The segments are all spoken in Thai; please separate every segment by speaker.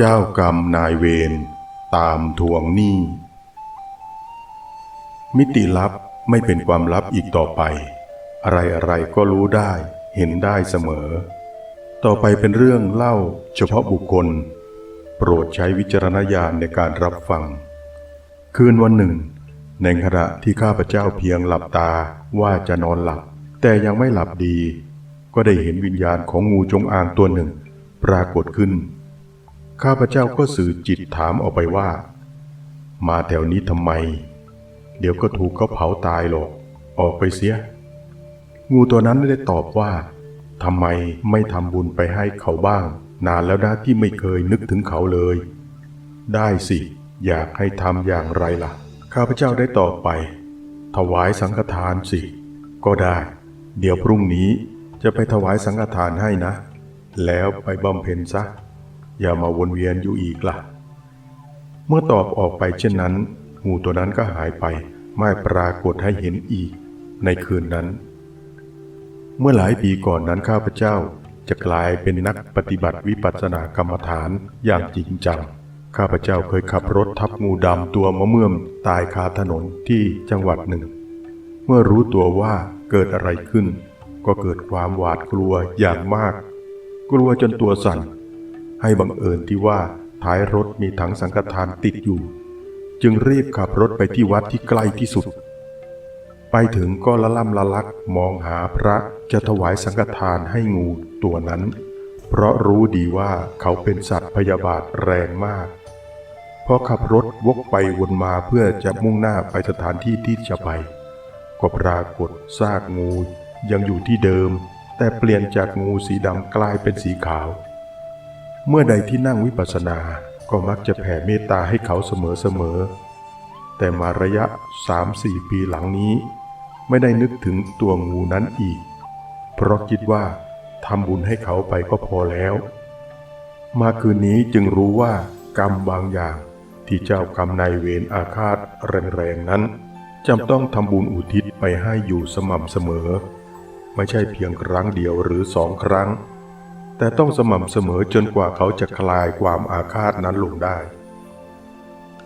Speaker 1: เจ้ากรรมนายเวรตามทวงหนี้ มิติลับไม่เป็นความลับอีกต่อไปอะไรอะไรๆก็รู้ได้เห็นได้เสมอ ต่อไปเป็นเรื่องเล่าเฉพาะบุคคล โปรดใช้วิจารณญาณในการรับฟัง คืนวันหนึ่ง ในขณะที่ข้าพเจ้าเพียงหลับตาว่าจะนอนหลับ แต่ยังไม่หลับดี ก็ได้เห็นวิญญาณของงูจงอางตัวหนึ่ง ปรากฏขึ้น ข้าพเจ้าก็สื่อจิตถามออกไปว่า มาแถวนี้ทำไม เดี๋ยวก็ถูกเขาเผาตายหรอก ออกไปเสีย งูตัวนั้นได้ตอบว่าทำไมไม่ทำบุญไปให้เขาบ้าง นานแล้วนะที่ไม่เคยนึกถึงเขาเลย ได้สิ อยากให้ทำอย่างไรล่ะ ข้าพเจ้าได้ตอบไป ถวายสังฆทานสิ ก็ได้ เดี๋ยวพรุ่งนี้จะไปถวายสังฆทานให้นะ แล้วไปบำเพ็ญซะ อย่ามาวนเวียนอยู่อีกล่ะ เมื่อตอบออกไปเช่นนั้น งูตัวนั้นก็หายไปไม่ปรากฏให้เห็นอีกในคืนนั้น เมื่อหลายปีก่อนนั้นข้าพเจ้าจะกลายเป็นนักปฏิบัติวิปัสสนากรรมฐานอย่างจริงจัง ข้าพเจ้าเคยขับรถทับงูดำตัวมะเมื่อมตายคาถนนที่จังหวัดหนึ่ง เมื่อรู้ตัวว่าเกิดอะไรขึ้น ก็เกิดความหวาดกลัวอย่างมาก กลัวจนตัวสั่น ให้บังเอิญที่ว่าท้ายรถมีถังสังฆทานติดอยู่ จึงรีบขับรถไปที่วัดที่ใกล้ที่สุด ไปถึงก็ละล่ำละลักมองหาพระจะถวายสังฆทานให้งูตัวนั้น เพราะรู้ดีว่าเขาเป็นสัตว์พยาบาทแรงมากพอขับรถวกไปวนมาเพื่อจะมุ่งหน้าไปสถานที่ที่จะไป ก็ปรากฏซากงูยังอยู่ที่เดิม แต่เปลี่ยนจากงูสีดำกลายเป็นสีขาว เมื่อใดที่นั่งวิปัสสนาก็มักจะแผ่เมตตาให้เขาเสมอๆ แต่มาระยะ3-4ปีหลังนี้ ไม่ได้นึกถึงตัวงูนั้นอีก เพราะคิดว่าทำบุญให้เขาไปก็พอแล้ว มาคืนนี้จึงรู้ว่ากรรมบางอย่างที่เจ้ากรรมนายเวรอาฆาตแรงๆนั้นจำต้องทำบุญอุทิศไปให้อยู่สม่ำเสมอ ไม่ใช่เพียงครั้งเดียวหรือสองครั้ง แต่ต้องสม่ำเสมอจนกว่าเขาจะคลายความอาฆาตนั้นลงได้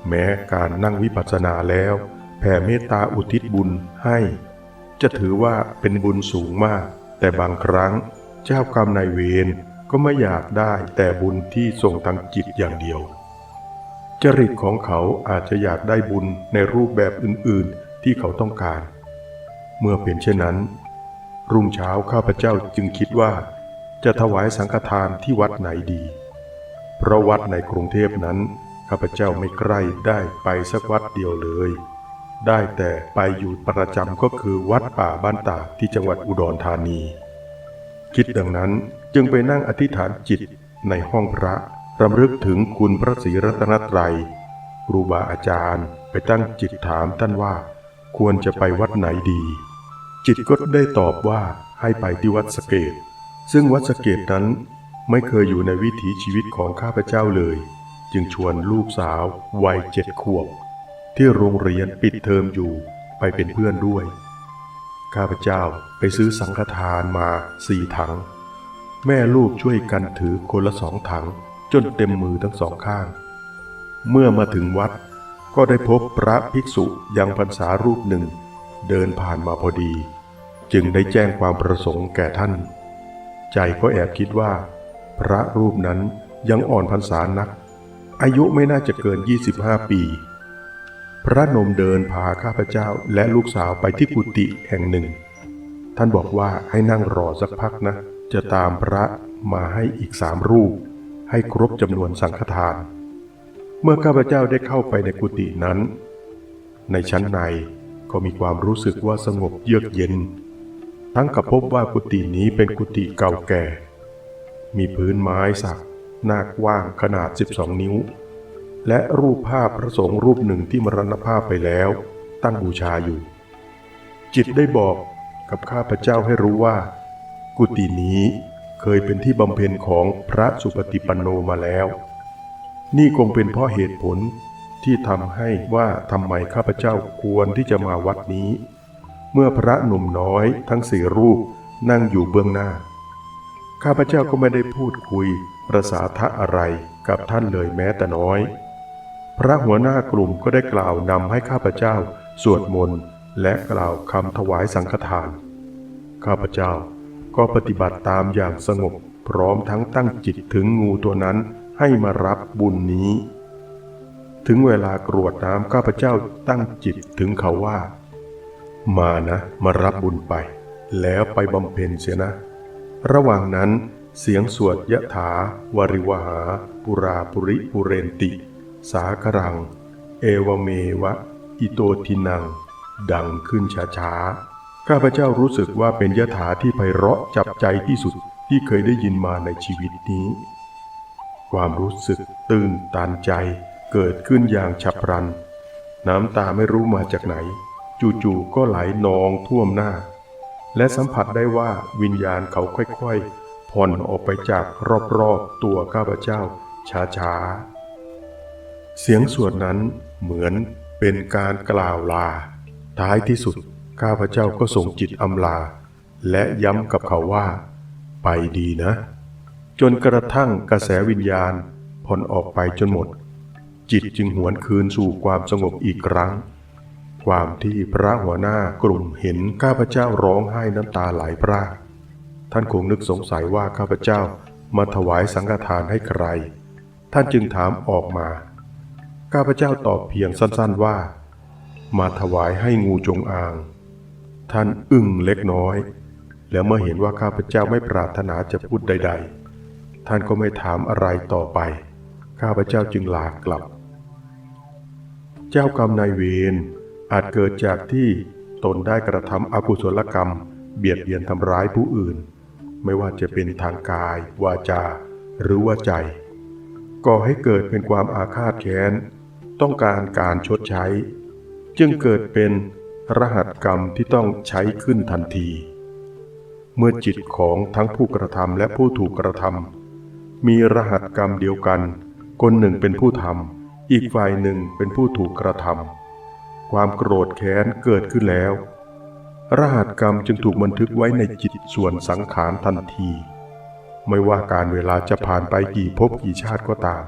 Speaker 1: แม้การนั่งวิปัสสนาแล้วแผ่เมตตาอุทิศบุญให้ จะถือว่าเป็นบุญสูงมาก แต่บางครั้งเจ้ากรรมนายเวรก็ไม่อยากได้แต่บุญที่ส่งทางจิตอย่างเดียว จริตของเขาอาจจะอยากได้บุญในรูปแบบอื่นๆที่เขาต้องการ เมื่อเป็นเช่นนั้น รุ่งเช้าข้าพเจ้าจึงคิดว่า จะถวายสังฆทานที่วัดไหนดี เพราะวัดในกรุงเทพนั้น ข้าพเจ้าไม่ใกล้ได้ไปสักวัดเดียวเลย ได้แต่ไปอยู่ประจำก็คือวัดป่าบ้านตากที่จังหวัดอุดรธานี คิดดังนั้นจึงไปนั่งอธิษฐานจิตในห้องพระรำลึกถึงคุณพระศรีรัตนตรัยครูบาอาจารย์ไปตั้งจิตถามท่านว่า ควรจะไปวัดไหนดี จิตก็ได้ตอบว่าให้ไปที่วัดสเกต ซึ่งวัดสเกตนั้นไม่เคยอยู่ในวิถีชีวิตของข้าพเจ้าเลย จึงชวนลูกสาววัยเจ็ดขวบ ที่โรงเรียนปิดเทอมอยู่ไปเป็นเพื่อนด้วย ข้าพเจ้าไปซื้อสังฆทานมาสี่ถัง แม่ลูกช่วยกันถือคนละสองถังจนเต็มมือทั้งสองข้าง เมื่อมาถึงวัดก็ได้พบพระภิกษุยังพรรษารูปหนึ่ง เดินผ่านมาพอดี จึงได้แจ้งความประสงค์แก่ท่าน ใจก็แอบคิดว่า พระรูปนั้นยังอ่อนพรรษานัก อายุไม่น่าจะเกิน 25 ปี พระนมเดินพาข้าพเจ้าและลูกสาวไปที่กุฏิแห่งหนึ่ง ท่านบอกว่าให้นั่งรอสักพักนะ จะตามพระมาให้อีกสามรูป ให้ครบจำนวนสังฆทาน เมื่อข้าพเจ้าได้เข้าไปในกุฏินั้น ในชั้นในก็มีความรู้สึกว่าสงบเยือกเย็น ทั้งกับพบว่ากุฏินี้เป็นกุฏิเก่าแก่ มีพื้นไม้สักหน้ากว้างขนาด 12 นิ้ว และรูปภาพพระสงฆ์รูปหนึ่งที่มรณภาพไปแล้ว ตั้งบูชาอยู่ จิตได้บอกกับข้าพเจ้าให้รู้ว่า กุฏินี้เคยเป็นที่บำเพ็ญของพระสุปฏิปันโนมาแล้ว นี่คงเป็นเพราะเหตุผลที่ทำให้ว่าทำไมข้าพเจ้าควรที่จะมาวัดนี้ เมื่อพระหนุ่มน้อยทั้งสี่รูปนั่งอยู่เบื้องหน้า ข้าพเจ้าก็ไม่ได้พูดคุยประสาทะอะไรกับท่านเลยแม้แต่น้อย พระหัวหน้ากลุ่มก็ได้กล่าวนำให้ข้าพเจ้าสวดมนต์และกล่าวคำถวายสังฆทาน ข้าพเจ้าก็ปฏิบัติตามอย่างสงบพร้อมทั้งตั้งจิตถึงงูตัวนั้นให้มารับบุญนี้ ถึงเวลากรวดน้ำข้าพเจ้าตั้งจิตถึงเขาว่า มานะ มารับบุญไป แล้วไปบำเพ็ญเสียนะ ระหว่างนั้นเสียงสวดยะถาวริวหา ปุราปุริปุเรนติ สาครัง เอวเมวะ อิโตทินัง ดังขึ้นช้าๆ ข้าพเจ้ารู้สึกว่าเป็นยะถาที่ไพเราะจับใจที่สุดที่เคยได้ยินมาในชีวิตนี้ ความรู้สึกตื่นตันใจเกิดขึ้นอย่างฉับพลัน น้ำตาไม่รู้มาจากไหน จู่ๆก็ไหลนองท่วมหน้า และสัมผัสได้ว่าวิญญาณเขาค่อยๆ ผ่อนออกไปจากรอบๆตัวข้าพเจ้าช้าๆ เสียงสวดนั้นเหมือนเป็นการกล่าวลา ท้ายที่สุดข้าพเจ้าก็ส่งจิตอำลา และย้ำกับเขาว่า ไปดีนะ จนกระทั่งกระแสวิญญาณผ่อนออกไปจนหมด จิตจึงหวนคืนสู่ความสงบอีกครั้ง ความที่พระหัวหน้ากลุ่มเห็นข้าพเจ้าร้องไห้น้ำตาไหลพรากท่านคงนึกสงสัยว่าข้าพเจ้ามาถวายสังฆทานให้ใคร ท่านจึงถามออกมา ข้าพเจ้าตอบเพียงสั้นๆว่า มาถวายให้งูจงอาง ท่านอึ้งเล็กน้อย แล้วเมื่อเห็นว่าข้าพเจ้าไม่ปรารถนาจะพูดใด ๆ ท่านก็ไม่ถามอะไรต่อไป ข้าพเจ้าจึงลากลับ เจ้ากรรมนายเวร อาจเกิดจากที่ตนได้กระทำอกุศลกรรม เบียดเบียนทำร้ายผู้อื่น ไม่ว่าจะเป็นทางกาย วาจา หรือว่าใจก่อให้เกิดเป็นความอาฆาตแค้น ต้องการการชดใช้ จึงเกิดเป็นรหัสกรรมที่ต้องใช้ขึ้นทันที เมื่อจิตของทั้งผู้กระทำและผู้ถูกกระทำมีรหัสกรรมเดียวกัน คนหนึ่งเป็นผู้ทำอีกฝ่ายหนึ่งเป็นผู้ถูกกระทำ ความโกรธแค้นเกิดขึ้นแล้ว รหัสกรรมจึงถูกบันทึกไว้ในจิตส่วนสังขารทันที ไม่ว่าการเวลาจะผ่านไปกี่ภพกี่ชาติก็ตาม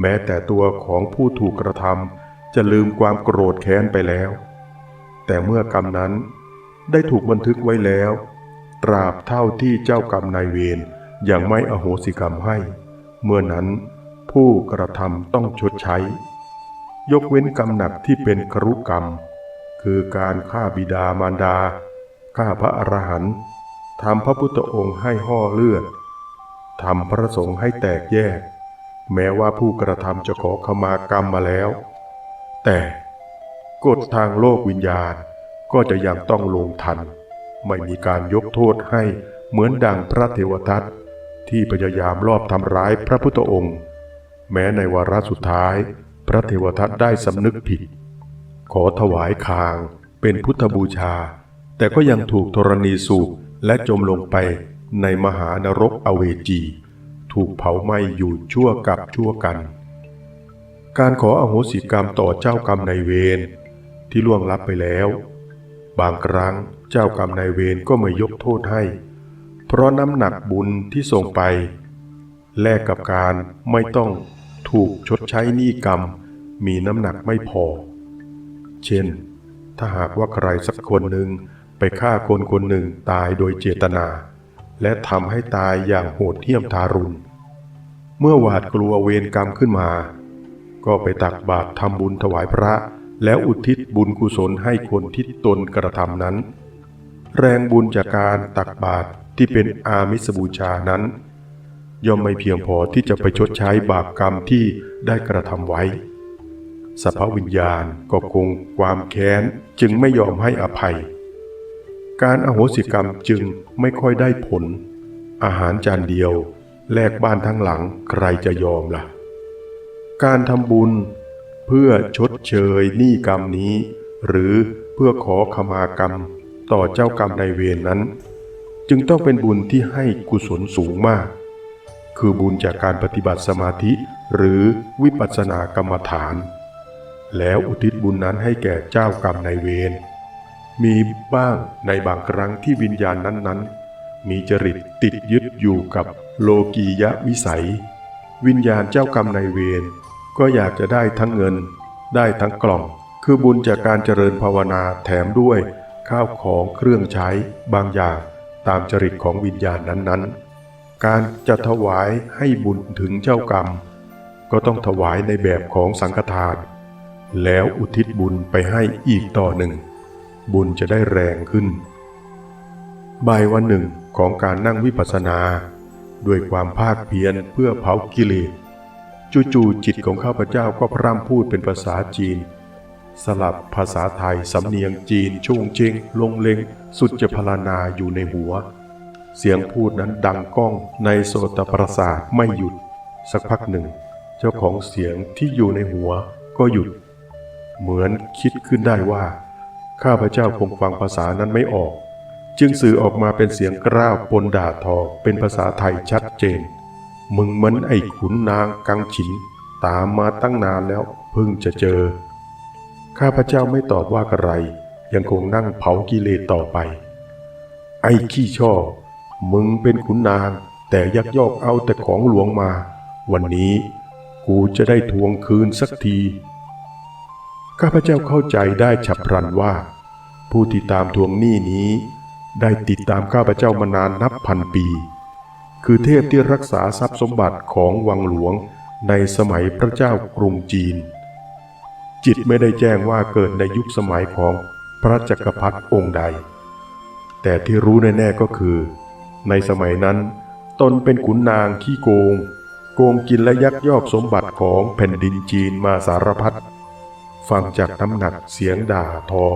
Speaker 1: แม้แต่ตัวของผู้ถูกกระทำจะลืมความโกรธแค้นไปแล้ว แต่เมื่อกรรมนั้นได้ถูกบันทึกไว้แล้ว ตราบเท่าที่เจ้ากรรมนายเวรยังไม่อโหสิกรรมให้ เมื่อนั้นผู้กระทำต้องชดใช้ ยกเว้นกรรมหนักที่เป็นครุกรรม คือการฆ่าบิดามารดาฆ่าพระอรหันต์ทำพระพุทธองค์ให้ห่อเลือดทำพระสงฆ์ให้แตกแยก แม้ว่าผู้กระทำจะขอขมากรรมมาแล้ว แต่กฎทางโลกวิญญาณก็จะยังต้องลงทัน ไม่มีการยกโทษให้เหมือนดังพระเทวทัตที่พยายามลอบทำร้ายพระพุทธองค์ แม้ในวาระสุดท้าย พระเทวทัตได้สำนึกผิด ขอถวายคางเป็นพุทธบูชา แต่ก็ยังถูกธรณีสูบและจมลงไปในมหานรกอเวจี ถูกเผาไหม้อยู่ชั่วกับชั่วกัน การขออโหสิกรรมต่อเจ้ากรรมนายเวรที่ล่วงลับไปแล้ว บางครั้งเจ้ากรรมนายเวรก็ไม่ยกโทษให้ เพราะน้ำหนักบุญที่ส่งไป แลกกับการไม่ต้อง ถูกชดใช้หนี้กรรม มีน้ำหนักไม่พอ เช่น ถ้าหากว่าใครสักคนหนึ่งไปฆ่าคนคนหนึ่งตายโดยเจตนา และทำให้ตายอย่างโหดเหี้ยมทารุณ เมื่อหวาดกลัวเวรกรรมขึ้นมา ก็ไปตักบาตรทำบุญถวายพระ แล้วอุทิศบุญกุศลให้คนที่ตนกระทำนั้น แรงบุญจากการตักบาตรที่เป็นอามิสบูชานั้น ย่อมไม่เพียงพอที่จะไปชดใช้บาปกรรมที่ได้กระทำไว้สภาวิญญาณก็คงความแค้นจึงไม่ยอมให้อภัย การอโหสิกรรมจึงไม่ค่อยได้ผล อาหารจานเดียว แลกบ้านทั้งหลังใครจะยอมล่ะ การทำบุญเพื่อชดเชยหนี้กรรมนี้ หรือเพื่อขอขมากรรมต่อเจ้ากรรมในเวรนนั้น จึงต้องเป็นบุญที่ให้กุศลสูงมาก คือบุญจากการปฏิบัติสมาธิหรือวิปัสสนากรรมฐาน แล้วอุทิศบุญนั้นให้แก่เจ้ากรรมนายเวร มีบ้างในบางครั้งที่วิญญาณนั้นๆ มีจริตติดยึดอยู่กับโลกียะวิสัย วิญญาณเจ้ากรรมนายเวร ก็อยากจะได้ทั้งเงิน ได้ทั้งกล่อง คือบุญจากการเจริญภาวนาแถมด้วยข้าวของเครื่องใช้บางอย่างตามจริตของวิญญาณนั้นๆ การจะถวายให้บุญถึงเจ้ากรรม ก็ต้องถวายในแบบของสังฆทาน แล้วอุทิศบุญไปให้อีกต่อหนึ่ง บุญจะได้แรงขึ้น บ่ายวันหนึ่งของการนั่งวิปัสสนา ด้วยความภาคเพียรเพื่อเผากิเลสจู่ๆจิตของข้าพเจ้าก็พร่ำพูดเป็นภาษาจีน สลับภาษาไทยสำเนียงจีนช่วงเจงลงเลงสุดจะพลานาอยู่ในหัว เสียงพูดนั้นดังก้องในโสตประสาทไม่หยุด สักพักหนึ่ง เจ้าของเสียงที่อยู่ในหัวก็หยุด เหมือนคิดขึ้นได้ว่า ข้าพเจ้าคงฟังภาษานั้นไม่ออก จึงสื่อออกมาเป็นเสียงกร้าวปนด่าทอเป็นภาษาไทยชัดเจน มึงเหมันไอ้ขุนนางกังฉิน ตามมาตั้งนานแล้วเพิ่งจะเจอ ข้าพเจ้าไม่ตอบว่าอะไร ยังคงนั่งเผากิเลสต่อไป ไอ้ขี้ช่อ มึงเป็นขุนนาง แต่ยักยอกเอาแต่ของหลวงมา วันนี้กูจะได้ทวงคืนสักที ข้าพเจ้าเข้าใจได้ฉับพลันว่า ผู้ที่ตามทวงหนี้นี้ ได้ติดตามข้าพเจ้ามานานนับพันปี คือเทพที่รักษาทรัพย์สมบัติของวังหลวงในสมัยพระเจ้ากรุงจีน จิตไม่ได้แจ้งว่าเกิดในยุคสมัยของพระจักรพรรดิองค์ใด แต่ที่รู้แน่ๆก็คือ ในสมัยนั้น ตนเป็นขุนนางขี้โกง โกงกินและยักยอกสมบัติของแผ่นดินจีนมาสารพัดฟังจากน้ำหนักเสียงด่าทอ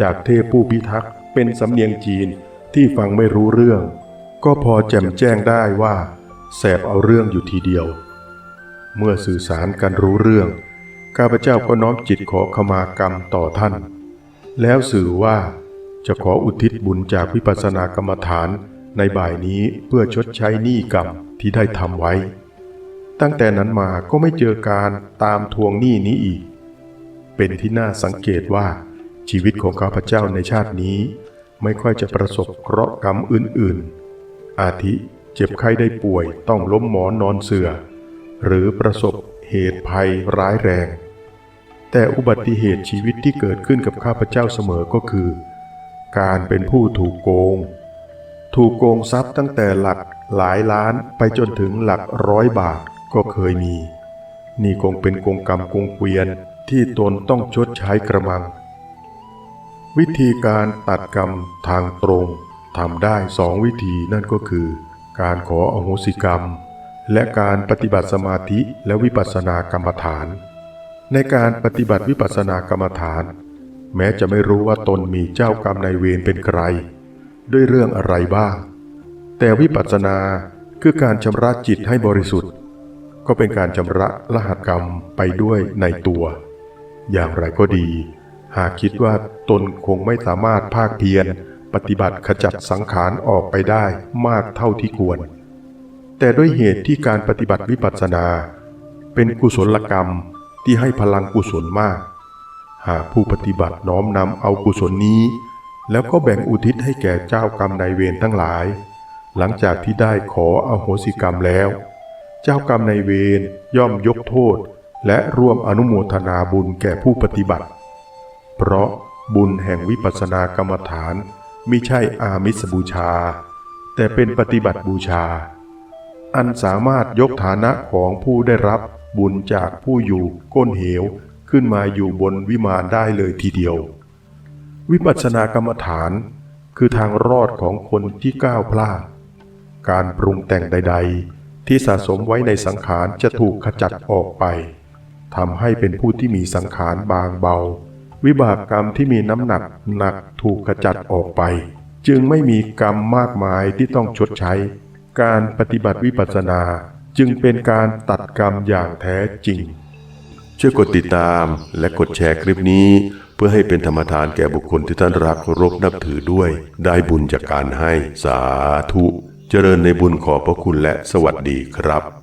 Speaker 1: จากเทพผู้พิทักษ์เป็นสำเนียงจีนที่ฟังไม่รู้เรื่อง ก็พอแจ่มแจ้งได้ว่าแสบเอาเรื่องอยู่ทีเดียว เมื่อสื่อสารกันรู้เรื่อง ข้าพเจ้าก็น้อมจิตขอขมากรรมต่อท่าน แล้วสื่อว่าจะขออุทิศบุญจากวิปัสสนากรรมฐาน ในบ่ายนี้เพื่อชดใช้หนี้กรรมที่ได้ทำไว้ ตั้งแต่นั้นมาก็ไม่เจอการตามทวงหนี้นี้อีก เป็นที่น่าสังเกตว่าชีวิตของข้าพเจ้าในชาตินี้ ไม่ค่อยจะประสบเคราะห์กรรมอื่นๆ อาทิเจ็บไข้ได้ป่วยต้องล้มหมอนนอนเสือหรือประสบเหตุภัยร้ายแรง แต่อุบัติเหตุชีวิตที่เกิดขึ้นกับข้าพเจ้าเสมอก็คือ การเป็นผู้ถูกโกง ถูกโกงทรัพย์ตั้งแต่หลักหลายล้านไปจนถึงหลักร้อยบาทก็เคยมี นี่คงเป็นกงกรรมกงเกวียนที่ตนต้องชดใช้กระมัง วิธีการตัดกรรมทางตรงทำได้สองวิธีนั่นก็คือ การขออโหสิกรรม และการปฏิบัติสมาธิและวิปัสสนากรรมฐาน ในการปฏิบัติวิปัสสนากรรมฐาน แม้จะไม่รู้ว่าตนมีเจ้ากรรมนายเวรเป็นใคร ด้วยเรื่องอะไรบ้าง แต่วิปัสสนาคือการชำระจิตให้บริสุทธิ์ ก็เป็นการชำระรหัสกรรมไปด้วยในตัว อย่างไรก็ดี หากคิดว่าตนคงไม่สามารถภาคเพียรปฏิบัติขจัดสังขารออกไปได้มากเท่าที่ควร แต่ด้วยเหตุที่การปฏิบัติวิปัสสนา เป็นกุศลกรรมที่ให้พลังกุศลมาก หากผู้ปฏิบัติน้อมนำเอากุศลนี้ แล้วก็แบ่งอุทิศให้แก่เจ้ากรรมนายเวรทั้งหลาย หลังจากที่ได้ขออโหสิกรรมแล้ว เจ้ากรรมนายเวรย่อมยกโทษ และร่วมอนุโมทนาบุญแก่ผู้ปฏิบัติ เพราะบุญแห่งวิปัสสนากรรมฐานมิใช่อามิสบูชา แต่เป็นปฏิบัติบูชา อันสามารถยกฐานะของผู้ได้รับบุญจากผู้อยู่ก้นเหวขึ้นมาอยู่บนวิมานได้เลยทีเดียว วิปัสสนากรรมฐาน คือทางรอดของคนที่ก้าวพลาด การปรุงแต่งใด ๆ ที่สะสมไว้ในสังขารจะถูกขจัดออกไปทำให้เป็นผู้ที่มีสังขารบางเบา วิบากกรรมที่มีน้ำหนักหนักถูกขจัดออกไป จึงไม่มีกรรมมากมายที่ต้องชดใช้ การปฏิบัติวิปัสสนาจึงเป็นการตัดกรรมอย่างแท้จริง
Speaker 2: ช่วยกดติดตามและกดแชร์คลิปนี้ เพื่อให้เป็นธรรมทานแก่บุคคลที่ท่านรักเคารพนับถือด้วย ได้บุญจากการให้สาธุ เจริญในบุญขอบพระคุณและสวัสดีครับ